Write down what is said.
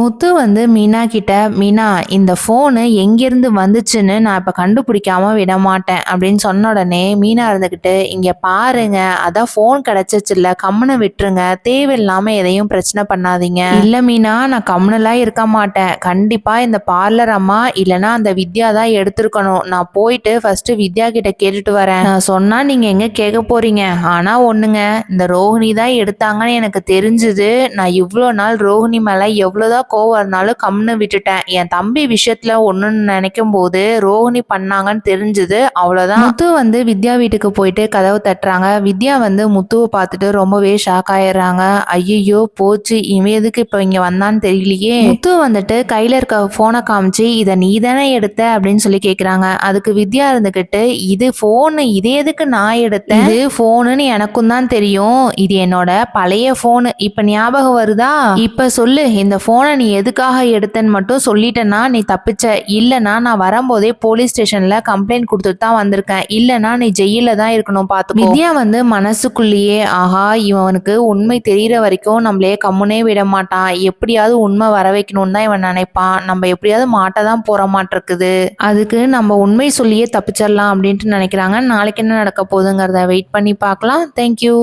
முத்து வந்து மீனா கிட்ட மீனா இந்த ஃபோனு எங்கேருந்து வந்துச்சுன்னு நான் இப்போ கண்டுபிடிக்காம விட மாட்டேன் அப்படின்னு சொன்ன உடனே மீனா இருந்துக்கிட்டு இங்கே பாருங்க அதான் ஃபோன் கிடச்சிச்சுல்ல கம்முனை விட்டுருங்க தேவையில்லாமல் எதையும் பிரச்சனை பண்ணாதீங்க. இல்லை மீனா நான் கம்முனெல்லாம் இருக்க மாட்டேன். கண்டிப்பாக இந்த பார்லர் அம்மா இல்லைன்னா அந்த வித்யா தான் எடுத்திருக்கணும். நான் போயிட்டு ஃபர்ஸ்ட் வித்யா கிட்ட கேட்டுட்டு வரேன். நான் சொன்னால் நீங்கள் எங்கே கேட்க போறீங்க? ஆனால் ஒன்றுங்க இந்த ரோஹிணி தான் எடுத்தாங்கன்னு எனக்கு தெரிஞ்சுது. நான் இவ்வளோ நாள் ரோஹிணி மேலே எவ்வளோதான் கோவம் இருந்தாலும் கம்னு விட்டுட்டேன். என் தம்பி விஷயத்துல ஒன்றுன்னு நினைக்கும் போது ரோஹிணி பண்ணாங்கன்னு தெரிஞ்சது. அவ்வளோதான் முத்து வந்து வித்யா வீட்டுக்கு போயிட்டு கதவு தட்டுறாங்க. வித்யா வந்து முத்துவை பார்த்துட்டு ரொம்பவே ஷாக் ஆயிடுறாங்க. ஐயோ போச்சு. இவன் எதுக்கு இப்போ இங்கே வந்தான்னு தெரியலையே. முத்து வந்துட்டு கையில் இருக்க ஃபோனை காமிச்சு இதை நீ தானே எடுத்த? அப்படின்னு சொல்லி கேட்குறாங்க அதுக்கு வித்யா இருந்துக்கிட்டு இது ஃபோனு இது எதுக்கு நான் எடுத்தேன்? இது ஃபோனுன்னு எனக்கும் தான் தெரியும். இது என்னோட பழைய ஃபோனு இப்போ ஞாபகம் வருதா? இப்போ சொல்லு. இந்த ஃபோனை நீ எதுக்காக எடுத்தேன்னு மட்டும் சொல்லிட்டேன்னா நீ தப்பிச்ச. இல்லைன்னா நான் வரும்போதே போலீஸ் ஸ்டேஷன்ல கம்ப்ளைண்ட் கொடுத்துட்டு தான் வந்திருக்கேன். இல்லைன்னா நீ ஜெயில தான் இருக்கணும் பார்த்து வித்யா வந்து மனசுக்குள்ளேயே ஆஹா இவனுக்கு உண்மை தெரியற வரைக்கும் நம்மளே கம்முனே விட மாட்டான். எப்படியாவது உண்மை வர வைக்கணும்னு தான் இவன் நினைப்பான். நம்ம எப்படியாவது மாட்ட தான் போற மாட்டிருக்குது அதுக்கு நம்ம உண்மை சொல்லியே தப்பிச்சிடலாம் அப்படின்ட்டு நினைக்கிறாங்க. நாளைக்கு என்ன நடக்க போகுதுங்கிறத வெயிட் பண்ணி பார்க்கலாம். தேங்க்யூ